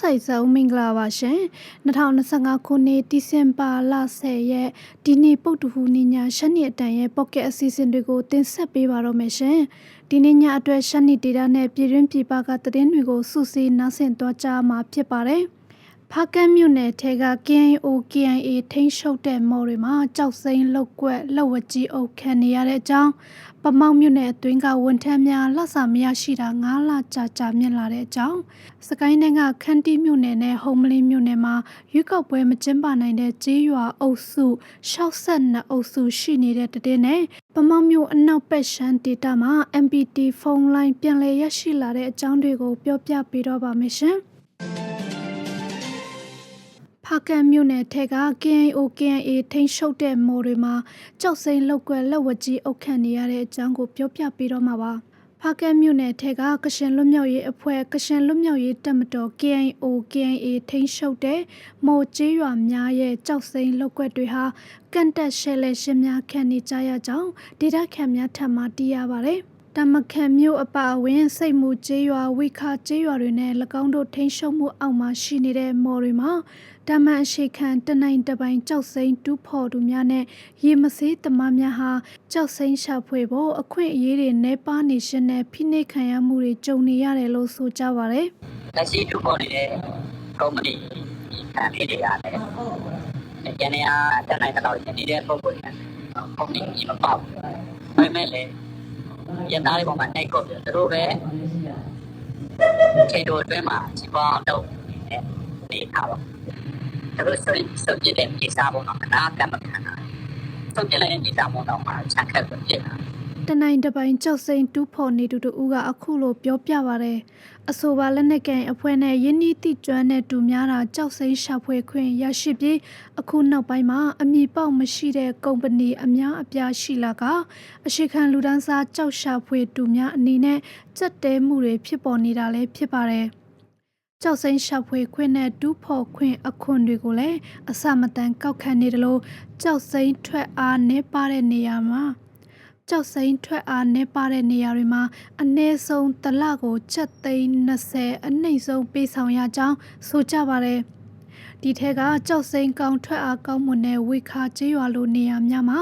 ခံမလီဝမ်ဆိုင်ဇုံမင်္ဂလာပါရှင်2025ခုနှစ်ဒီဇင်ဘာလ10ရက်ဒီနေ့ပုတ်တူဟူနေညာရှနေ့အတန်ရဲ့ pocket အစီအစဉ်တွေကိုတင်ဆက်ပေးပါတော့မယ်ရှင်ဒီနေ့ညအတွက်ရှနေ့ဒေတာနဲ့ပြည်တွင်းပြည်ပကသတင်းတွေကိုစုစည်းနားဆင်သွားကြမှာဖြစ်ပါတယ် ဖားကန်းမြို့နယ်ထဲက KNO KNA ထိန်းချုပ်တဲ့မော်တွေမှာကြောက်စိမ့်လောက်ကွက်လောက်ဝကြီးအုပ်ခံနေရတဲ့အကြောင်းပမောက်မြို့နယ်အတွင်းကဝန်ထမ်းများလှဆာမရရှိတာ9လကြာကြာမြင့်လာတဲ့အကြောင်းစကိုင်းတိုင်းကခန်းတီမြို့နယ်နဲ့ဟုံမလင်းမြို့နယ်မှာရွေးကောက်ပွဲမကျင်းပနိုင်တဲ့ကျေးရွာအုပ်စု62အုပ်စုရှိနေတဲ့တည်နဲ့ပမောက်မြို့အနောက်ဘက်ရှမ်းဒေတာမှာ MPT ဖုန်းလိုင်းပြန်လည်ရရှိလာတဲ့အကြောင်းတွေကိုပြောပြပေးတော့ပါမယ်ရှင် ဖားကန်မြို့နယ်ထက်က KNO KNA ထိန်းချုပ်တဲ့မော်တွေမှာကြောက်စိမ့်လောက်ကွယ်လက်ဝကြီးအုပ်ခန့်နေရတဲ့အကြောင်းကိုပြောပြပေးတော့မှာပါဖားကန်မြို့နယ်ထက်ကကရှင်လွတ်မြောက်ရေးအဖွဲ့ကရှင်လွတ်မြောက်ရေးတပ်မတော် KNO KNA ထိန်းချုပ်တဲ့မော်ကျေးရွာများရဲ့ကြောက်စိမ့်လောက်ကွက်တွေဟာကန့်တက်ရှဲလဲရှင်များခန့်နေကြရကြောင်းဒေတာခန့်များထပ်မတီးရပါတယ် တမခံမြို့အပအဝင်စိတ်မှုကျေးရွာဝိခါကျေးရွာတွေနဲ့၎င်းတို့ထိန်းချုပ်မှုအောက်မှာရှိနေတဲ့မော်တွေမှာတမန်ရှိခံတနိုင်တပိုင်ကြောက်စိမ့်တူးဖော်သူများနဲ့ရေမစေးတမများဟာကြောက်စိမ့်ရှာဖွေဖို့အခွင့်အရေးတွေနှဲပါနေရှင်နဲ့ဖိနှိပ်ခံရမှုတွေကြုံနေရတယ်လို့ဆိုကြပါဗျ။လက်ရှိတူပေါ်နေတဲ့ကုမ္ပဏီခံလေးတွေရတယ်။ကျန်နေအားတက်နိုင်တော့ရှင်နေတဲ့ပုံပေါ်နေကုမ္ပဏီကြီးမပေါ့ဘူး။ဒါပေမဲ့လည်း ရန်သားတွေပေါ်မှာနှိပ်ကုန်တယ်သူတို့ပဲခြေတော်အတွင်းမှာစီးပွားတော့နေထားပါသူတို့ဆိုရင်စုပ်ပြတဲ့ဒီစားပေါ်မှာခဏကမခံတာစုပ်ပြလိုက်တဲ့ဒီစားပေါ်တော့မှာချန်ခက်ပြစ်တာ တနိုင်တပိုင်ကြောက်စိမ့်တူးဖော်နေသူတူကအခုလိုပြောပြပါတယ်အဆိုပါလက်နက်ကန်အဖွဲ့နဲ့ယင်းနီတိကျွမ်းတဲ့တူများတာကြောက်စိမ့်ရှာဖွေခွင့်ရရှိပြီးအခုနောက်ပိုင်းမှာအမိပေါက်မရှိတဲ့ကုမ္ပဏီအများအပြားရှိလာကအရှိခံလူဒန်းစားကြောက်ရှာဖွေတူများအနေနဲ့စက်တဲမှုတွေဖြစ်ပေါ်နေတာလည်းဖြစ်ပါတယ်ကြောက်စိမ့်ရှာဖွေခွင့်နဲ့တူးဖော်ခွင့်အခွင့်တွေကိုလည်းအစမတန်ကောက်ခံနေတယ်လို့ကြောက်စိမ့်ထွက်အားနှဲပါတဲ့နေရာမှာ ကြောက်စိမ့်ထွက်အားနှဲပါတဲ့နေရာတွေမှာအနည်းဆုံးတစ်လကိုချက်သိန်း20အနှိမ့်ဆုံးပေးဆောင်ရကြောင်းဆိုကြပါတယ်ဒီထက်ကကြောက်စိမ့်ကောင်းထွက်အားကောင်းမွန်တဲ့ဝေခါကျေးရွာလိုနေရာများမှာ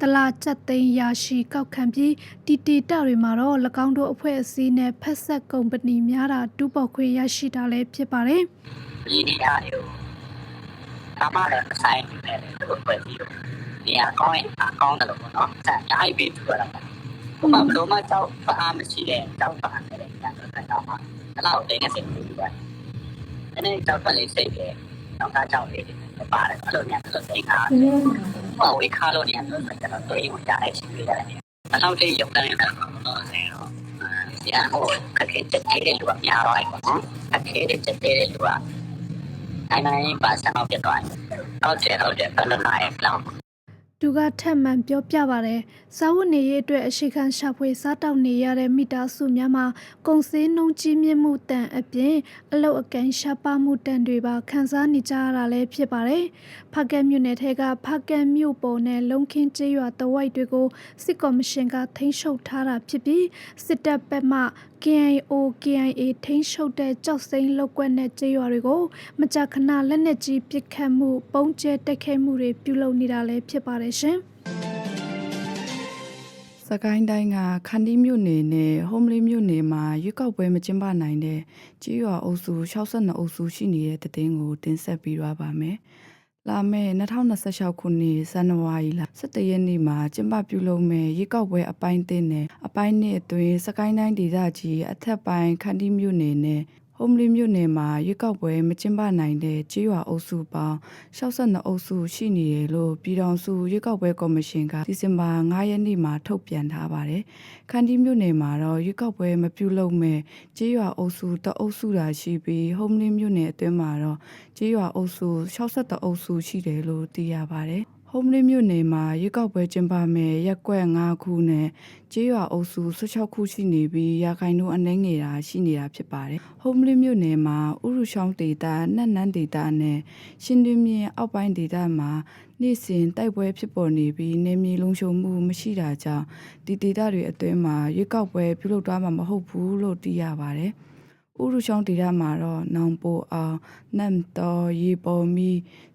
တလချက်သိန်းရာရှိကောက်ခံပြီးတီတီတတွေမှာတော့၎င်းတို့အဖွဲ့အစည်းနဲ့ဖက်ဆက်ကုမ္ပဏီများတာတူးပေါက်ခွင့်ရရှိတာလည်းဖြစ်ပါတယ်ဒီနေရာတွေကိုအမှားလည်းမဆိုင်ဘူးလေသူတို့ပဲပြီး တော့နေရာကောင်းရင်အကောင်းတယ်လို့ပေါ့နော်။အဲဒါအိုက်ပြီးသူရတာ။ဘုမဘလို့မကြောက်အားမရှိတဲ့ကြောက်ပါနဲ့တဲ့ညာတော့တော့မှအဲ့လောက်တင်းနေစိတ်ပြီးပါ။အဲ့ဒီကြောက်ပါလေးစိတ်ပဲ။တော့သားကြောက်လေးပါတယ်အဲ့လိုညာတော့စိတ်ကဟောဝေခါလို့ညာတော့ကျွန်တော်တွေးဝင်ကြတဲ့ရှိသေးတယ်။အဲ့လောက်လေးရုပ်တန်းရတာတော့ဆယ်တော့ဆရာဟိုခက်ခဲတဲ့လူကများတော့ပေါ့နော်။အခက်ခဲတဲ့တဲ့လူကနိုင်နိုင်ပါစအောင်ပြတ်သွားတယ်။ဟုတ်တယ်ဟုတ်တယ်ဘယ်လိုနိုင်လဲ။ သူကထက်မှန်ပြောပြပါတယ်။စာဝတ်နေရေးအတွက်အရှိခံရှာဖွေစားတောက်နေရတဲ့မိသားစုများမှာကုန်စည်နှုန်းကြီးမြင့်မှုတန်အပြင်အလုတ်အကန့်ရှားပါမှုတန်တွေပါခံစားနေကြရတာလည်းဖြစ်ပါတယ်။ဖကက်မြို့နယ်ထဲကဖကက်မြို့ပေါ်နဲ့လုံခင်းကျေးရွာတဝိုက်တွေကိုစစ်ကော်မရှင်ကထိန်းချုပ်ထားတာဖြစ်ပြီးစစ်တပ်ဘက်မှ KIO KIA ထိန်းချုပ်တဲ့ကြောက်စိမ့်လောက်ကွက်နဲ့ကျေးရွာတွေကိုမကြာခဏလက်နက်ကြီးပစ်ခတ်မှုပုံကျဲတိုက်ခိုက်မှုတွေပြုလုပ်နေတာလည်းဖြစ်ပါတယ်ရှင်။စကိုင်းတိုင်းကခန္တီးမြို့နယ်နဲ့ဟုံးမလီမြို့နယ်မှာရွေးကောက်ပွဲမကျင်းပနိုင်တဲ့ကြေးရွာအုပ်စု62အုပ်စုရှိနေတဲ့တည်င်းကိုတင်ဆက်ပြီးတော့ပါမယ်။ လာမယ့်2026ခုနှစ်ဇန်နဝါရီလ17ရက်နေ့မှာကျင်းပပြုလုပ်မယ့်ရွေးကောက်ပွဲအပိုင်းသင်းနဲ့အပိုင်းနှစ်အတွင်းစကိုင်းတိုင်းဒေသကြီးအထက်ပိုင်းခန္တီးမြို့နယ်နဲ့ ဟုံးမလီမြို့နယ်မှာရွေးကောက်ပွဲမကျင်းပနိုင်တဲ့ကြေးရွာအုပ်စုပေါင်း62အုပ်စုရှိနေတယ်လို့ပြည်ထောင်စုရွေးကောက်ပွဲကော်မရှင်ကဒီဇင်ဘာ9ရက်နေ့မှာထုတ်ပြန်ထားပါတယ်။ခန္တီးမြို့နယ်မှာတော့ရွေးကောက်ပွဲမပြုလုပ်မဲ့ကြေးရွာအုပ်စုတအုပ်စုသာရှိပြီးဟုံးမလီမြို့နယ်အတွင်းမှာတော့ကြေးရွာအုပ်စု62အုပ်စုရှိတယ်လို့သိရပါတယ်။ ဟုံးမလင်းမြို့နယ်မှာရွေးကောက်ပွဲကျင်းပမယ်ရက်ကွက်5ခုနဲ့ကျေးရွာအုပ်စု16ခုရှိနေပြီးရာခိုင်နှုန်းအနှဲငယ်တာရှိနေတာဖြစ်ပါတယ်။ဟုံးမလင်းမြို့နယ်မှာဥရုချောင်းဒေတာနှက်နန်းဒေတာနဲ့ရှင်တွင်းမြင့်အောက်ပိုင်းဒေတာမှာနေ့စဉ်တိုက်ပွဲဖြစ်ပေါ်နေပြီးနေမြေလုံခြုံမှုမရှိတာကြောင့်ဒီဒေတာတွေအတွင်းမှာရွေးကောက်ပွဲပြုလုပ်သွားမှာမဟုတ်ဘူးလို့သိရပါတယ်။ ဥရုချောင်းဒေသမှာတော့နောင်ပိုအောင်နမ်တော်ရေပေါ်မီ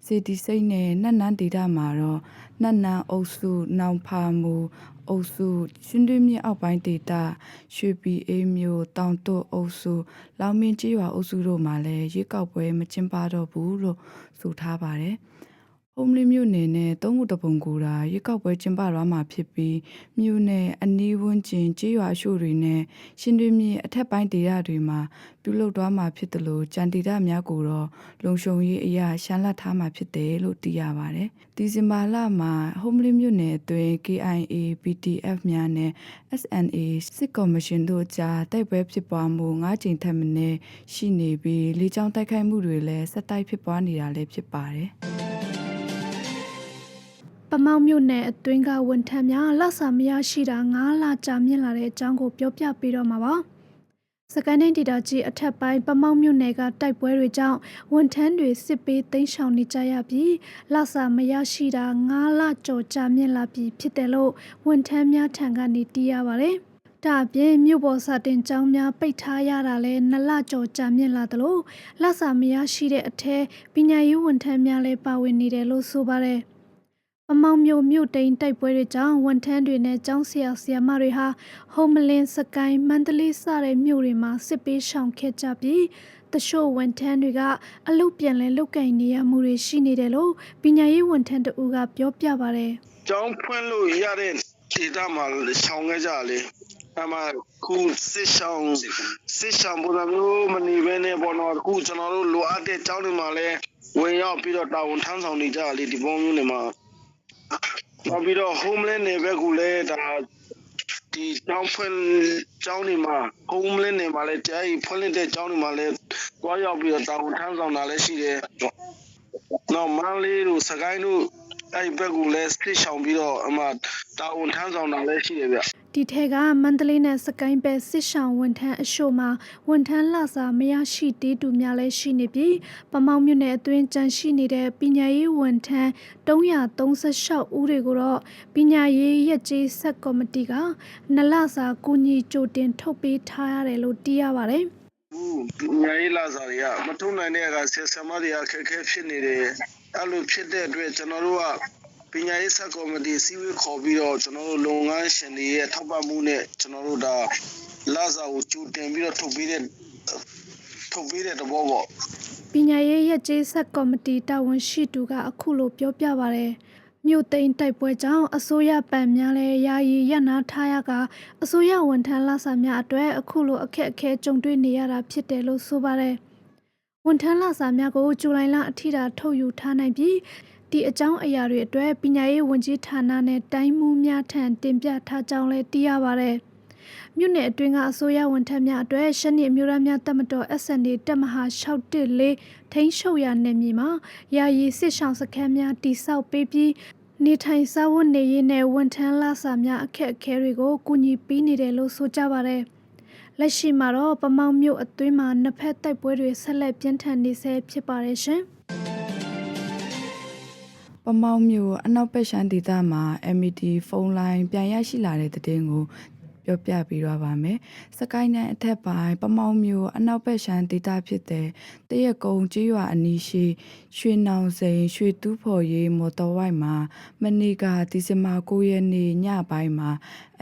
စေတီစိတ်နဲ့နတ်နန်းဒေသမှာတော့နတ်နန်းအုပ်စုနောင်ဖာမူအုပ်စုရှင်တွင်းမြစ်အောက်ပိုင်းဒေသရွှေပြည်အေးမြို့တောင်တွအုပ်စုလောင်မင်းကြီးရွာအုပ်စုတို့မှာလည်းရွေးကောက်ပွဲမကျင်းပတော့ဘူးလို့ဆိုထားပါတယ်။ ဟုံးလင်းမြို့နယ်နဲ့သုံးခုတပုံကူတာရွေးကောက်ပွဲကျင်းပသွားမှာဖြစ်ပြီးမြို့နယ်အနီးဝန်းကျင်ကြေးရွာအရှို့တွေနဲ့ရှင်တွင်းမြစ်အထက်ပိုင်းဒေသတွေမှာပြုလုပ်သွားမှာဖြစ်တယ်လို့ကြံဒေသများကိုတော့လုံခြုံရေးအရာရှမ်းလတ်ထားမှာဖြစ်တယ်လို့သိရပါတယ်။ဒီဇင်ဘာလမှာဟုံးလင်းမြို့နယ်အတွင်း KIA PTF များနဲ့ SNA စစ်ကော်မရှင်တို့ကြားတိုက်ပွဲဖြစ်ပွားမှု၅ကြိမ်ထက်မနည်းရှိနေပြီးလေကြောင်းတိုက်ခိုက်မှုတွေလည်းဆက်တိုက်ဖြစ်ပွားနေတာလည်းဖြစ်ပါတယ်။ပ မောက်မြို့နယ်အတွင်းကဝန်ထမ်းများလက်စာမရရှိတာ9လကြာမြင့်လာတဲ့အကြောင်းကိုပြောပြပေးတော့မှာပါ။စကိုင်းတိုင်းဒေသကြီးအထက်ပိုင်းပမောက်မြို့နယ်ကတိုက်ပွဲတွေကြောင့်ဝန်ထမ်းတွေစစ်ပေးသိမ်းရှောင်နေကြရပြီးလက်စာမရရှိတာ9လကျော်ကြာမြင့်လာပြီဖြစ်တယ်လို့ဝန်ထမ်းများထံကနေသိရပါဗျ။ဒါအပြင်မြို့ပေါ်စာတင်ကျောင်းများပိတ်ထားရတာလဲနှစ်လကျော်ကြာမြင့်လာသလိုလက်စာမရရှိတဲ့အထက်ပညာရေးဝန်ထမ်းများလည်းပါဝင်နေတယ်လို့ဆိုပါတယ်။ ပမောင်မျိုးမြို့တိန်တိုက်ပွဲတွေကြောင့်ဝန်ထမ်းတွေနဲ့ကျောင်းဆရာဆရာမတွေဟာဟုံမလင်းစကိုင်းမန္တလေးစတဲ့မြို့တွေမှာစစ်ပေးရှောင်ခဲ့ကြပြီးတချို့ဝန်ထမ်းတွေကအလုပ်ပြန်လဲလုပ်ကင်နေရမှုတွေရှိနေတယ်လို့ပညာရေးဝန်ထမ်းတဦးကပြောပြပါတယ်ကျောင်းဖွင့်လို့ရတဲ့ဒေသမှာရှောင်ခဲ့ကြလေအမှခုစစ်ဆောင်စစ်ဆောင်ပုံစံမျိုးမနေဘဲနဲ့ပေါ့နော်အခုကျွန်တော်တို့လိုအပ်တဲ့ကျောင်းတွေမှာလည်းဝင်ရောက်ပြီးတော့တာဝန်ထမ်းဆောင်နေကြလေဒီပုံမျိုးတွေမှာ နောက်ပြီးတော့ homeland တွေဘက်ကလည်းဒါဒီကျောင်းဖွင့်ကျောင်းတွေမှာ homeland တွေမှာလည်းတရားကြီးဖွင့်လက်တဲ့ကျောင်းတွေမှာလည်းတွားရောက်ပြီးတော့တာဝန်ထမ်းဆောင်တာလည်းရှိတယ်နောက်မန္တလေးတို့စကိုင်းတို့အဲ့ဘက်ကလည်းစစ်ဆောင်ပြီးတော့အမှတာဝန်ထမ်းဆောင်တာလည်းရှိတယ်ဗျ ဒီထဲကမန္တလေးနဲ့စကိုင်းပဲစစ်ဆောင်ဝန်ထမ်းအရှို့မှာဝန်ထမ်းလစာမရရှိသေးသူများလည်းရှိနေပြီးပမောင်မြို့နယ်အတွင်းကြန့်ရှိနေတဲ့ပညာရေးဝန်ထမ်း336ဦးတွေကိုတော့ပညာရေးရက်ကျေးဆက်ကော်မတီကနလစာကူညီကြိုတင်ထုတ်ပေးထားရတယ်လို့သိရပါတယ်။ဘူးညာရေးလာစားတွေကမထုံနိုင်တဲ့အခါဆက်ဆံမတွေကခက်ခဲဖြစ်နေတယ်အဲ့လိုဖြစ်တဲ့အတွက်ကျွန်တော်တို့က ပညာရေးဆက်ကော်မတီစီဝေးခေါ်ပြီးတော့ကျွန်တော်တို့လုပ်ငန်းရှင်တွေရဲ့ထောက်ပံ့မှုနဲ့ကျွန်တော်တို့ဒါလာစားကိုကျူတင်ပြီးတော့ထုတ်ပေးတဲ့ထုတ်ပေးတဲ့သဘောပေါ့ပညာရေးရက်ကျေးဆက်ကော်မတီတာဝန်ရှိသူကအခုလိုပြောပြပါရယ်မြို့သိမ်းတိုက်ပွဲကြောင့်အစိုးရပန်များလဲယာယီရပ်နာထားရကအစိုးရဝန်ထမ်းလစာများအတွက်အခုလိုအခက်အခဲကြုံတွေ့နေရတာဖြစ်တယ်လို့ဆိုပါရယ်ဝန်ထမ်းလစာများကိုဇူလိုင်လအထိတာထုတ်ယူထားနိုင်ပြီး ဒီအကြောင်းအရာတွေအတွက်ပညာရေးဝန်ကြီးဌာနနဲ့တိုင်းမှုများထံတင်ပြထားကြောင်းလဲသိရပါရယ်မြို့နယ်အတွင်းကအစိုးရဝန်ထမ်းများအတွက်ရှစ်နှစ်အမျိုးသားများတပ်မတော် SND တပ်မဟာ614ထိန်းချုပ်ရာနယ်မြေမှာယာယီစစ်ဆောင်စခန်းများတိစောက်ပေးပြီးနေထိုင်စားဝတ်နေရေးနဲ့ဝန်ထမ်းလစာများအခက်အခဲတွေကိုကူညီပေးနေတယ်လို့ဆိုကြပါတယ်။လက်ရှိမှာတော့ပမောင်မြို့အတွင်းမှာနှစ်ဖက်တိုက်ပွဲတွေဆက်လက်ပြင်းထန်နေဆဲဖြစ်ပါတယ်ရှင်။ ပမောက်မြို့အနောက်ဘက်ရှမ်းဒေသမှာ MED ဖုန်းလိုင်းပြန်ရရှိလာတဲ့တဲ့င်းကိုပြောပြပေးတော့ပါမယ်။စကိုင်းနယ်အထက်ပိုင်းပမောက်မြို့အနောက်ဘက်ရှမ်းဒေသဖြစ်တဲ့တရက်ကုန်းကျေးရွာအနီးရှိရွှေနောင်စိန်ရွှေတူးဖော်ရေးမော်တော်ဝိုက်မှာ မနေ့ကဒီဇင်ဘာ9ရက်နေ့ညပိုင်းမှာ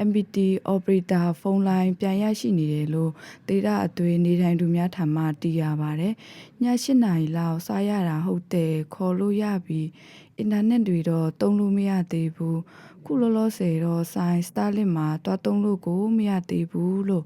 MPT operator ဖုန်းလိုင်းပြန်ရရှိနေတယ်လို့ဒေတာအသွေးနေထိုင်သူများထံမှသိရပါတယ်။ည8နာရီလောက်စားရတာဟုတ်တယ်ခေါ်လို့ရပြီးအင်တာနက်တွေတော့တုံးလို့မရသေးဘူးခုလောလောဆယ်တော့ဆိုင်စတာလစ်မှာတွားတုံးလို့ကိုမရသေးဘူးလို့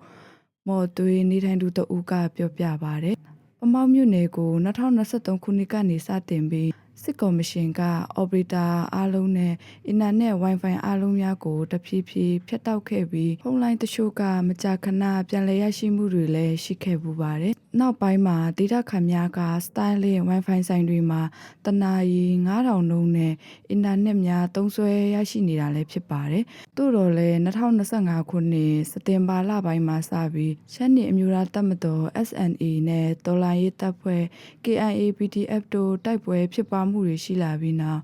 မော်သွေးနေထိုင်သူတဦးကပြောပြပါတယ်ပမောက်မြို့နယ်ကို2023ခုနှစ်ကနေစတင်ပြီး စစ်ကော်မရှင်က operator အားလုံးနဲ့အင်တာနက် Wi-Fi အားလုံးများကိုတဖြည်းဖြည်းဖျက်တောက်ခဲ့ပြီးဖုန်းလိုင်းတချို့ကမကြာခဏပြန်လည်ရရှိမှုတွေလည်းရှိခဲ့ပူပါတယ်။နောက်ပိုင်းမှာဒေတာခများက Starlink Wi-Fi ဆိုင်တွေမှာတနာရီ9000နှုန်းနဲ့အင်တာနက်များသုံးစွဲရရှိနေတာလည်းဖြစ်ပါတယ်။သို့တော်လည်း2025ခုနှစ်စက်တင်ဘာလပိုင်းမှာစပြီးရှမ်းပြည်အမျိုးသားတပ်မတော် SNA နဲ့တော်လိုင်းရေးတပ်ဖွဲ့ KIA PDF တို့တိုက်ပွဲဖြစ်ပွားမှုတွေရှိလာပြီးနောက်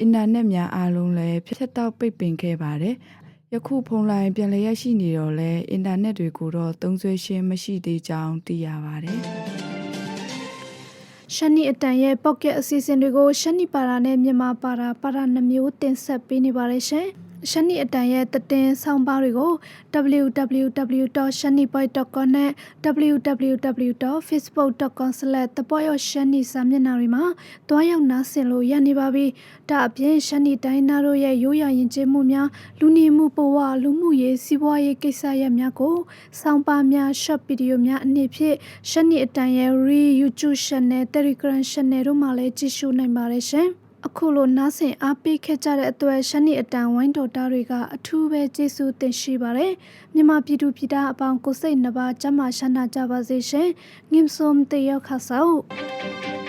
အင်တာနက်များအားလုံးလည်းဖြတ်တောက်ပိတ်ပင်ခဲ့ပါတယ်။ယခုဖုန်းလိုင်းပြန်လည်ရရှိနေတော့လဲအင်တာနက်တွေကိုတော့သုံးစွဲခြင်းမရှိသေးကြောင်းသိရပါတယ်။ရှမ်းနီအတန်ရဲ့ pocket အစီအစဉ်တွေကိုရှမ်းနီပါတာနဲ့မြန်မာပါတာပါတာနှမျိုးတင်ဆက်ပေးနေပါတယ်ရှင်။ ရှမ်းနီအတန်ရဲ့တည်င်းဆောင်းပါးတွေကို www.shanipoy.com နဲ့ www.facebook.com/thepoyoshanni စာမျက်နှာတွေမှာတွားရောက်နားဆင်လို့ရနေပါပြီ။ဒါအပြင်ရှမ်းနီတိုင်းသားတို့ရဲ့ရိုးရာယဉ်ကျေးမှုများလူနေမှုဘဝလူမှုရေးစီးပွားရေးကိစ္စရပ်များကိုဆောင်းပါးများ short video များအနေဖြင့်ရှမ်းနီအတန်ရဲ့ re YouTube channel Telegram channel တို့မှာလည်းကြည့်ရှုနိုင်ပါတယ်ရှင်။ အခုလိုနားဆင်အားပေးခဲ့ကြတဲ့အတွက်ရှမ်းနီအတန်ဝိုင်းတော်သားတွေကအထူးပဲကျေးဇူးတင်ရှိပါတယ်။မြန်မာပြည်သူပြည်သားအပေါင်းကိုစိတ်နှပါကျမ်းမာရှမ်းနာကြပါစေရှင်။ငိမ့်စုံတယောက်ခါဆောက်